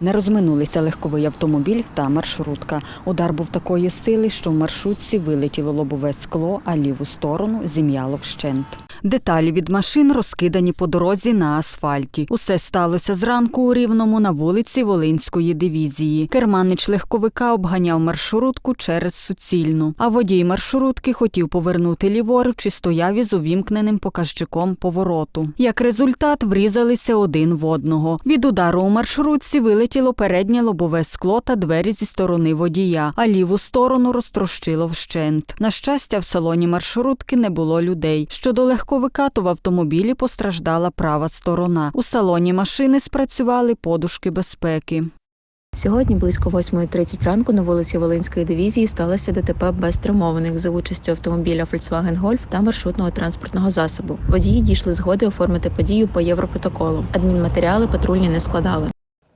Не розминулися легковий автомобіль та маршрутка. Удар був такої сили, що в маршрутці вилетіло лобове скло, а ліву сторону зім'яло вщент. Деталі від машин розкидані по дорозі на асфальті. Усе сталося зранку у Рівному на вулиці Волинської дивізії. Керманич легковика обганяв маршрутку через суцільну, а водій маршрутки хотів повернути ліворуч і стояв із увімкненим показчиком повороту. Як результат, врізалися один в одного. Від удару у маршрутці вилетіло переднє лобове скло та двері зі сторони водія, а ліву сторону розтрощило вщент. На щастя, в салоні маршрутки не було людей. Щодо легковика, то в автомобілі постраждала права сторона. У салоні машини спрацювали подушки безпеки. Сьогодні близько 8.30 ранку на вулиці Волинської дивізії сталося ДТП без травмованих за участю автомобіля Volkswagen Golf та маршрутного транспортного засобу. Водії дійшли згоди оформити подію по європротоколу. Адмінматеріали патрульні не складали.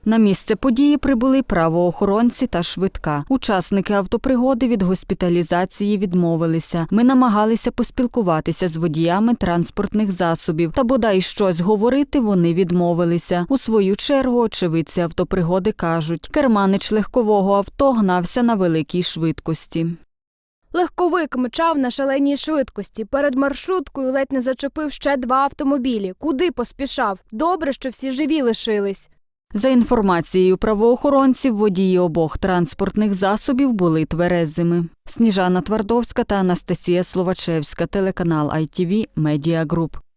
На місце події прибули правоохоронці та швидка. Учасники автопригоди від госпіталізації відмовилися. Ми намагалися поспілкуватися з водіями транспортних засобів, та бодай щось говорити вони відмовилися. У свою чергу очевидці автопригоди кажуть, керманич легкового авто гнався на великій швидкості. Легковик мчав на шаленій швидкості. Перед маршруткою ледь не зачепив ще два автомобілі. Куди поспішав? Добре, що всі живі лишились. За інформацією правоохоронців, водії обох транспортних засобів були тверезими. Сніжана Твардовська та Анастасія Словачевська, телеканал ITV Media Group.